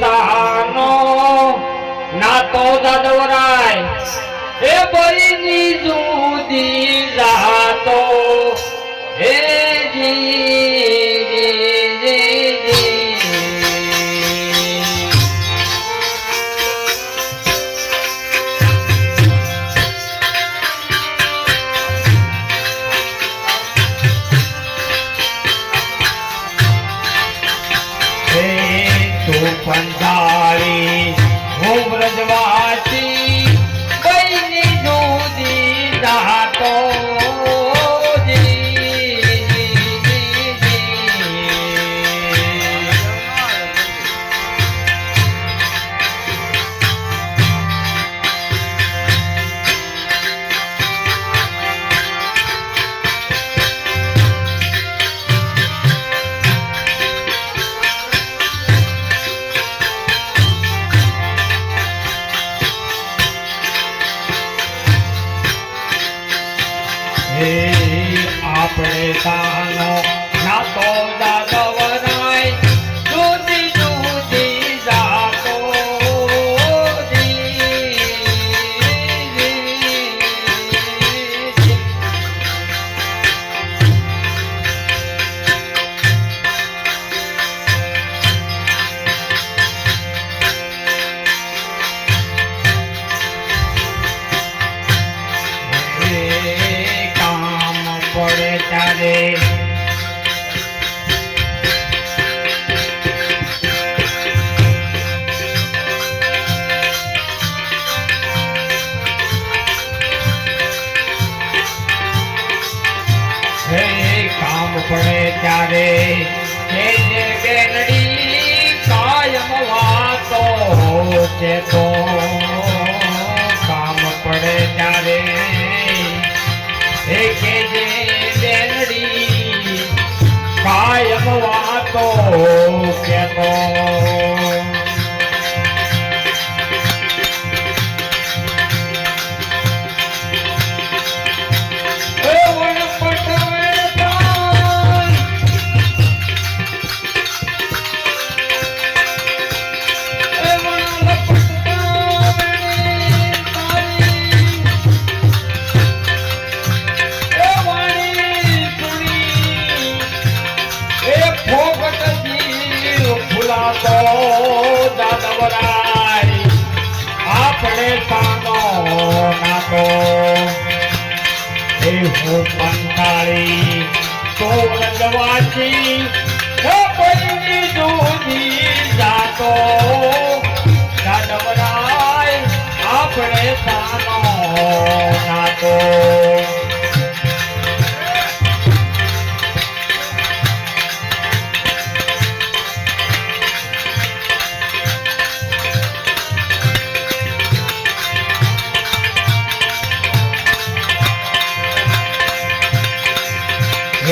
સહાનો નાતો દાદવરાય એ બળીની જુદી જાતો હે જી તું પંચાળી હું વ્રજવાસી. આપણે તાનો નાતો દાદવરાય ત્યારે કામ પડે ત્યારે. જે છે તો. કામ પડે ત્યારે. હે કે જે વાતો કેતો તો વ્રજવાસી હે કોઈની જૂની જાતો. દાડવરાય આપણે સાનો નાતો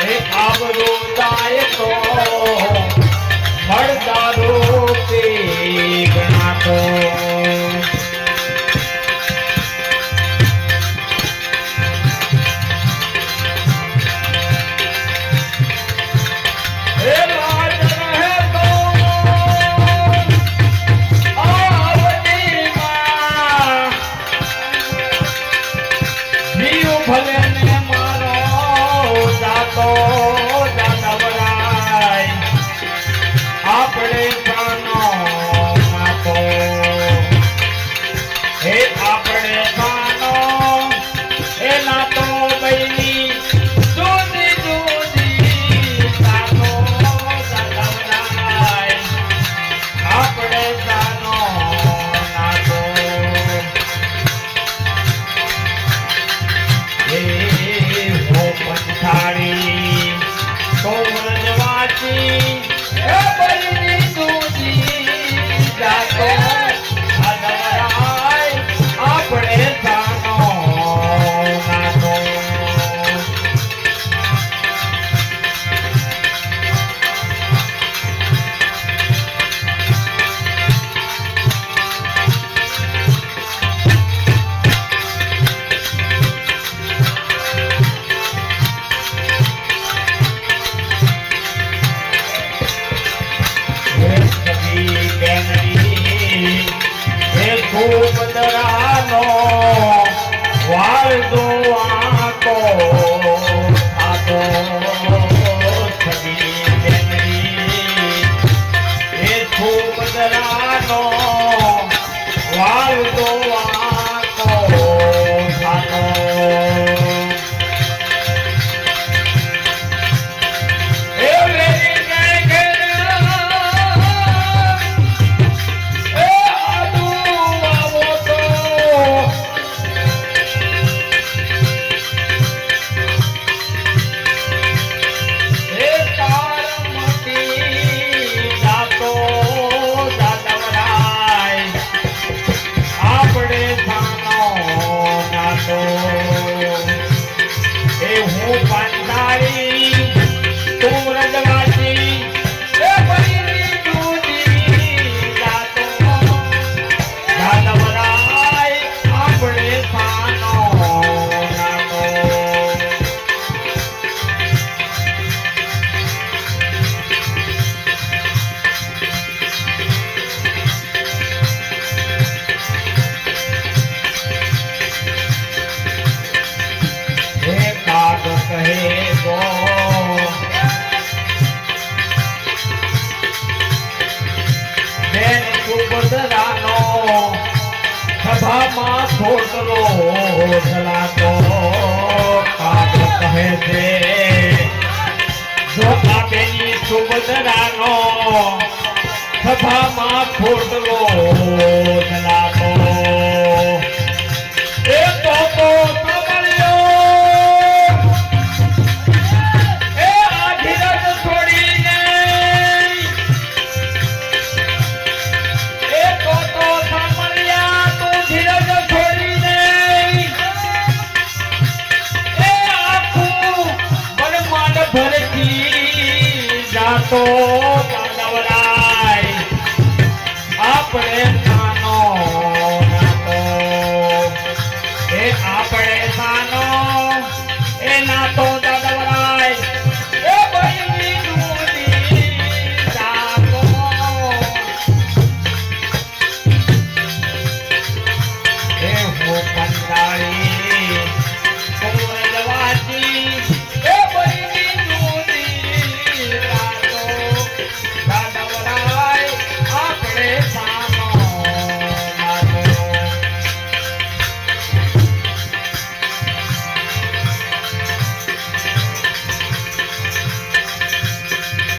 હે આબરૂ તો ભૂપદરાનો વાળ દો આતો બેન સુભદ્રાનો સભામાં છોકરો હોઠલાતો કાક કહે છે. જો આ બેની સુભદ્રાનો સભામાં છોકરો હોઠલાતો તો આપણે